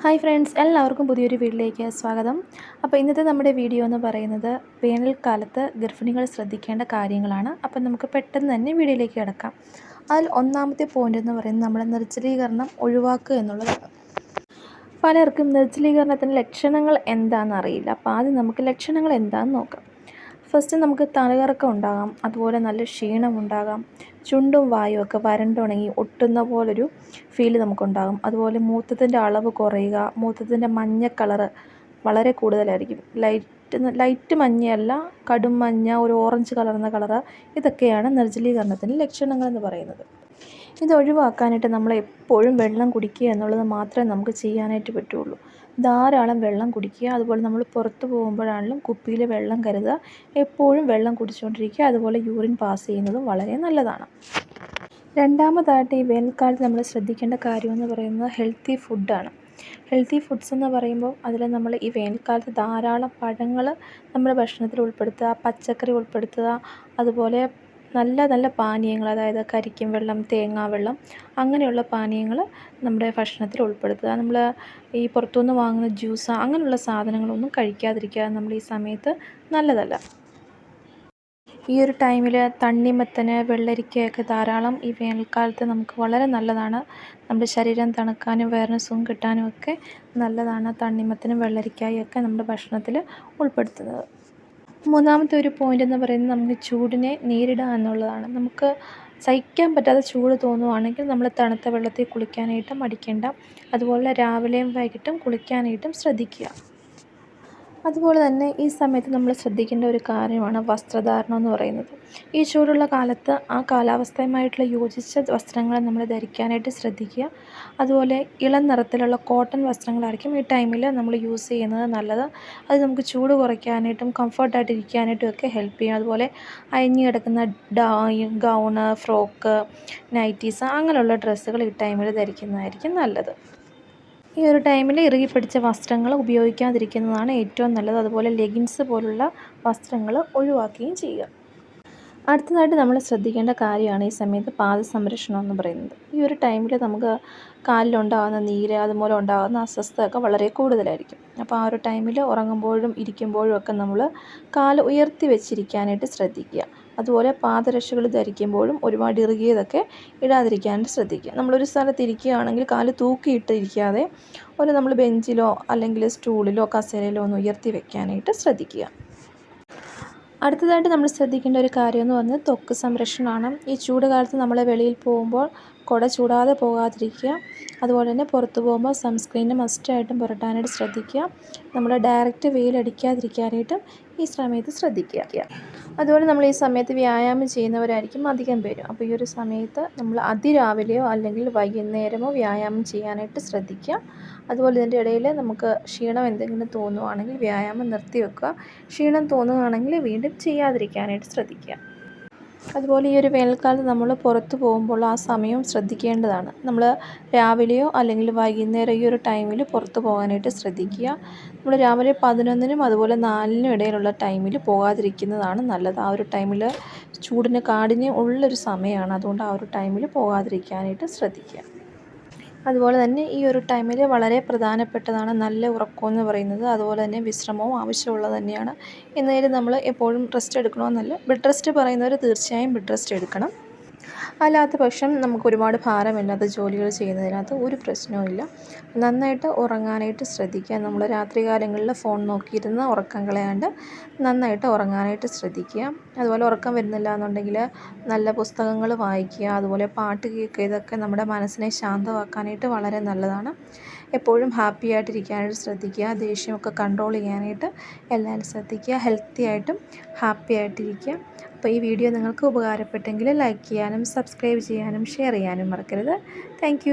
Hi friends എല്ലാവർക്കും പുതിയൊരു വീഡിയോയിലേക്ക് സ്വാഗതം. അപ്പോൾ ഇന്നത്തെ നമ്മുടെ വീഡിയോ എന്ന് പറയുന്നത് വേനൽക്കാലത്ത് ഗർഭിണികൾ ശ്രദ്ധിക്കേണ്ട കാര്യങ്ങളാണ്. അപ്പോൾ നമുക്ക് പെട്ടെന്ന് തന്നെ വീഡിയോയിലേക്ക് കിടക്കാം. അതിൽ ഒന്നാമത്തെ പോയിന്റ് എന്ന് പറയുന്നത് നമ്മുടെ നിർജലീകരണം ഒഴിവാക്കുക എന്നുള്ളതാണ്. പലർക്കും നിർജലീകരണത്തിന്റെ ലക്ഷണങ്ങൾ എന്താണെന്ന് അറിയില്ല. അപ്പോൾ ആദ്യം നമുക്ക് ലക്ഷണങ്ങൾ എന്താണെന്ന് നോക്കാം. ഫസ്റ്റ് നമുക്ക് തലകറക്കം ഉണ്ടാകാം അതുപോലെ നല്ല ക്ഷീണം ഉണ്ടാകാം ചുണ്ടും വായും ഒക്കെ വരണ്ടുണങ്ങി ഒട്ടുന്ന പോലൊരു ഫീൽ നമുക്കുണ്ടാകും. അതുപോലെ മൂത്രത്തിന്റെ അളവ് കുറയുക മൂത്രത്തിന്റെ മഞ്ഞ കളറ് വളരെ കൂടുതലായിരിക്കും. ലൈറ്റ് ലൈറ്റ് മഞ്ഞയല്ല കടും മഞ്ഞ ഒരു ഓറഞ്ച് കളർന്ന കളറ് ഇതൊക്കെയാണ് നിർജലീകരണത്തിന്റെ ലക്ഷണങ്ങളെന്ന് പറയുന്നത്. ഇത് ഒഴിവാക്കാനായിട്ട് നമ്മൾ എപ്പോഴും വെള്ളം കുടിക്കുക എന്നുള്ളത് മാത്രമേ നമുക്ക് ചെയ്യാനായിട്ട് പറ്റുള്ളൂ. ധാരാളം വെള്ളം കുടിക്കുക. അതുപോലെ നമ്മൾ പുറത്ത് പോകുമ്പോഴാണെങ്കിലും കുപ്പിയിൽ വെള്ളം കരുതുക. എപ്പോഴും വെള്ളം കുടിച്ചുകൊണ്ടിരിക്കുക. അതുപോലെ യൂറിൻ പാസ് ചെയ്യുന്നതും വളരെ നല്ലതാണ്. രണ്ടാമതായിട്ട് ഈ വേനൽക്കാലത്ത് നമ്മൾ ശ്രദ്ധിക്കേണ്ട കാര്യമെന്ന് പറയുന്നത് ഹെൽത്തി ഫുഡാണ് ഹെൽത്തി ഫുഡ്സ് എന്ന് പറയുമ്പോൾ അതിൽ നമ്മൾ ഈ വേനൽക്കാലത്ത് ധാരാളം പഴങ്ങൾ നമ്മുടെ ഭക്ഷണത്തിൽ ഉൾപ്പെടുത്തുക പച്ചക്കറി ഉൾപ്പെടുത്തുക അതുപോലെ നല്ല നല്ല പാനീയങ്ങൾ അതായത് കരിക്കും വെള്ളം തേങ്ങാ വെള്ളം അങ്ങനെയുള്ള പാനീയങ്ങൾ നമ്മുടെ ഭക്ഷണത്തിൽ ഉൾപ്പെടുത്തുക. നമ്മൾ ഈ പുറത്തുനിന്ന് വാങ്ങുന്ന ജ്യൂസ് അങ്ങനെയുള്ള സാധനങ്ങളൊന്നും കഴിക്കാതിരിക്കുക നമ്മൾ ഈ സമയത്ത് നല്ലതല്ല. ഈ ഒരു ടൈമിൽ തണ്ണിമത്തന് വെള്ളരിക്കയൊക്കെ ധാരാളം ഈ വേനൽക്കാലത്ത് നമുക്ക് വളരെ നല്ലതാണ്. നമ്മുടെ ശരീരം തണുക്കാനും വയറിന് സുഖം കിട്ടാനും ഒക്കെ നല്ലതാണ് തണ്ണിമത്തനും വെള്ളരിക്കായും ഒക്കെ നമ്മുടെ ഭക്ഷണത്തിൽ ഉൾപ്പെടുത്തുന്നത്. മൂന്നാമത്തെ ഒരു പോയിന്റ് എന്ന് പറയുന്നത് നമുക്ക് ചൂടിനെ നേരിടുക എന്നുള്ളതാണ്. നമുക്ക് സഹിക്കാൻ പറ്റാതെ ചൂട് തോന്നുവാണെങ്കിൽ നമ്മൾ തണുത്ത വെള്ളത്തിൽ കുളിക്കാനായിട്ട് മടിക്കേണ്ട. അതുപോലെ രാവിലെയും വൈകിട്ടും കുളിക്കാനായിട്ടും ശ്രദ്ധിക്കുക. അതുപോലെ തന്നെ ഈ സമയത്ത് നമ്മൾ ശ്രദ്ധിക്കേണ്ട ഒരു കാര്യമാണ് വസ്ത്രധാരണം എന്ന് പറയുന്നത്. ഈ ചൂടുള്ള കാലത്ത് ആ കാലാവസ്ഥയുമായിട്ടുള്ള യോജിച്ച വസ്ത്രങ്ങൾ നമ്മൾ ധരിക്കാനായിട്ട് ശ്രദ്ധിക്കുക. അതുപോലെ ഇളം നിറത്തിലുള്ള കോട്ടൺ വസ്ത്രങ്ങളായിരിക്കും ഈ ടൈമിൽ നമ്മൾ യൂസ് ചെയ്യുന്നത് നല്ലത്. അത് നമുക്ക് ചൂട് കുറയ്ക്കാനായിട്ടും കംഫർട്ടായിട്ട് ഇരിക്കാനായിട്ടും ഒക്കെ ഹെൽപ്പ് ചെയ്യും. അതുപോലെ അയഞ്ഞു കിടക്കുന്ന ഗൗണ് ഫ്രോക്ക് നൈറ്റീസ് അങ്ങനെയുള്ള ഡ്രസ്സുകൾ ഈ ടൈമിൽ ധരിക്കുന്നതായിരിക്കും നല്ലത്. ഈ ഒരു ടൈമിൽ ഇറുകി പിടിച്ച വസ്ത്രങ്ങൾ ഉപയോഗിക്കാതിരിക്കുന്നതാണ് ഏറ്റവും നല്ലത്. അതുപോലെ ലെഗിൻസ് പോലുള്ള വസ്ത്രങ്ങൾ ഒഴിവാക്കുകയും ചെയ്യുക. അടുത്തതായിട്ട് നമ്മൾ ശ്രദ്ധിക്കേണ്ട കാര്യമാണ് ഈ സമയത്ത് പാദസംരക്ഷണം എന്ന് പറയുന്നത്. ഈ ഒരു ടൈമിൽ നമുക്ക് കാലിലുണ്ടാകുന്ന നീര് അതുപോലെ ഉണ്ടാകുന്ന അസ്വസ്ഥതയൊക്കെ വളരെ കൂടുതലായിരിക്കും. അപ്പോൾ ആ ഒരു ടൈമിൽ ഉറങ്ങുമ്പോഴും ഇരിക്കുമ്പോഴും ഒക്കെ നമ്മൾ കാൽ ഉയർത്തി വെച്ചിരിക്കാനായിട്ട് ശ്രദ്ധിക്കുക. അതുപോലെ പാദരക്ഷകൾ ധരിക്കുമ്പോഴും ഒരുപാട് ഇറുകിയതൊക്കെ ഇടാതിരിക്കാനായിട്ട് ശ്രദ്ധിക്കുക. നമ്മളൊരു സ്ഥലത്ത് ഇരിക്കുകയാണെങ്കിൽ കാൽ തൂക്കിയിട്ട് ഇരിക്കാതെ ഒരു നമ്മൾ ബെഞ്ചിലോ അല്ലെങ്കിൽ സ്റ്റൂളിലോ കസേരയിലോ ഒന്ന് ഉയർത്തി വെക്കാനായിട്ട് ശ്രദ്ധിക്കുക. അടുത്തതായിട്ട് നമ്മൾ ശ്രദ്ധിക്കേണ്ട ഒരു കാര്യം എന്ന് പറഞ്ഞാൽ ത്വക്ക് സംരക്ഷണമാണ്. ഈ ചൂട് കാലത്ത് നമ്മൾ വെളിയിൽ പോകുമ്പോൾ കുട ചൂടാതെ പോകാതിരിക്കുക. അതുപോലെ തന്നെ പുറത്ത് പോകുമ്പോൾ സൺസ്ക്രീന് മസ്റ്റായിട്ടും പുരട്ടാനായിട്ട് ശ്രദ്ധിക്കുക. നമ്മൾ ഡയറക്റ്റ് വെയിലടിക്കാതിരിക്കാനായിട്ടും ഈ സമയത്ത് ശ്രദ്ധിക്കുക. അതുപോലെ നമ്മൾ ഈ സമയത്ത് വ്യായാമം ചെയ്യുന്നവരായിരിക്കും അധികം പേരും. അപ്പോൾ ഈ ഒരു സമയത്ത് നമ്മൾ അതിരാവിലെയോ അല്ലെങ്കിൽ വൈകുന്നേരമോ വ്യായാമം ചെയ്യാനായിട്ട് ശ്രദ്ധിക്കുക. അതുപോലെ ഇതിന്റെ ഇടയിൽ നമുക്ക് ക്ഷീണം എന്തെങ്കിലും തോന്നുവാണെങ്കിൽ വ്യായാമം നിർത്തി വെക്കുക ക്ഷീണം തോന്നുകയാണെങ്കിൽ വീണ്ടും ചെയ്യാതിരിക്കാനായിട്ട് ശ്രദ്ധിക്കുക. അതുപോലെ ഈ ഒരു വേനൽക്കാലത്ത് നമ്മൾ പുറത്ത് പോകുമ്പോൾ ആ സമയവും ശ്രദ്ധിക്കേണ്ടതാണ്. നമ്മൾ രാവിലെയോ അല്ലെങ്കിൽ വൈകുന്നേരം ഈ ഒരു ടൈമിൽ പുറത്ത് പോകാനായിട്ട് ശ്രദ്ധിക്കുക. നമ്മൾ രാവിലെ പതിനൊന്നിനും അതുപോലെ നാലിനും ഇടയിലുള്ള ടൈമിൽ പോകാതിരിക്കുന്നതാണ് നല്ലത്. ആ ഒരു ടൈമിൽ ചൂടിന് കാടിന് ഉള്ളൊരു സമയമാണ്. അതുകൊണ്ട് ആ ഒരു ടൈമിൽ പോകാതിരിക്കാനായിട്ട് ശ്രദ്ധിക്കുക. അതുപോലെ തന്നെ ഈ ഒരു ടൈമിൽ വളരെ പ്രധാനപ്പെട്ടതാണ് നല്ല ഉറക്കം എന്ന് പറയുന്നത്. അതുപോലെ തന്നെ വിശ്രമവും ആവശ്യമുള്ളത് തന്നെയാണ്. എന്നാലും നമ്മൾ എപ്പോഴും റെസ്റ്റ് എടുക്കണമെന്നല്ല ബെഡ് റെസ്റ്റ് പറയുന്നവർ തീർച്ചയായും ബെഡ് റെസ്റ്റ് എടുക്കണം. അല്ലാത്ത പക്ഷം നമുക്ക് ഒരുപാട് ഭാരമില്ലാത്ത ജോലികൾ ചെയ്യുന്നതിനകത്ത് ഒരു പ്രശ്നവുമില്ല നന്നായിട്ട് ഉറങ്ങാനായിട്ട് ശ്രദ്ധിക്കുക. നമ്മൾ രാത്രികാലങ്ങളിൽ ഫോൺ നോക്കിയിരുന്ന് ഉറക്കം കളയാണ്ട് നന്നായിട്ട് ഉറങ്ങാനായിട്ട് ശ്രദ്ധിക്കുക. അതുപോലെ ഉറക്കം വരുന്നില്ല എന്നുണ്ടെങ്കിൽ നല്ല പുസ്തകങ്ങൾ വായിക്കുക. അതുപോലെ പാട്ട് കേൾക്കുക. ഇതൊക്കെ നമ്മുടെ മനസ്സിനെ ശാന്തമാക്കാനായിട്ട് വളരെ നല്ലതാണ്. എപ്പോഴും ഹാപ്പി ആയിട്ടിരിക്കാനായിട്ട് ശ്രദ്ധിക്കുക. ദേഷ്യമൊക്കെ കൺട്രോൾ ചെയ്യാനായിട്ട് എല്ലാവരും ശ്രദ്ധിക്കുക. ഹെൽത്തി ആയിട്ടും ഹാപ്പി ആയിട്ടിരിക്കുക. അപ്പോൾ ഈ വീഡിയോ നിങ്ങൾക്ക് ഉപകാരപ്പെട്ടെങ്കിൽ ലൈക്ക് ചെയ്യാനും സബ്സ്ക്രൈബ് ചെയ്യാനും ഷെയർ ചെയ്യാനും മറക്കരുത്. താങ്ക്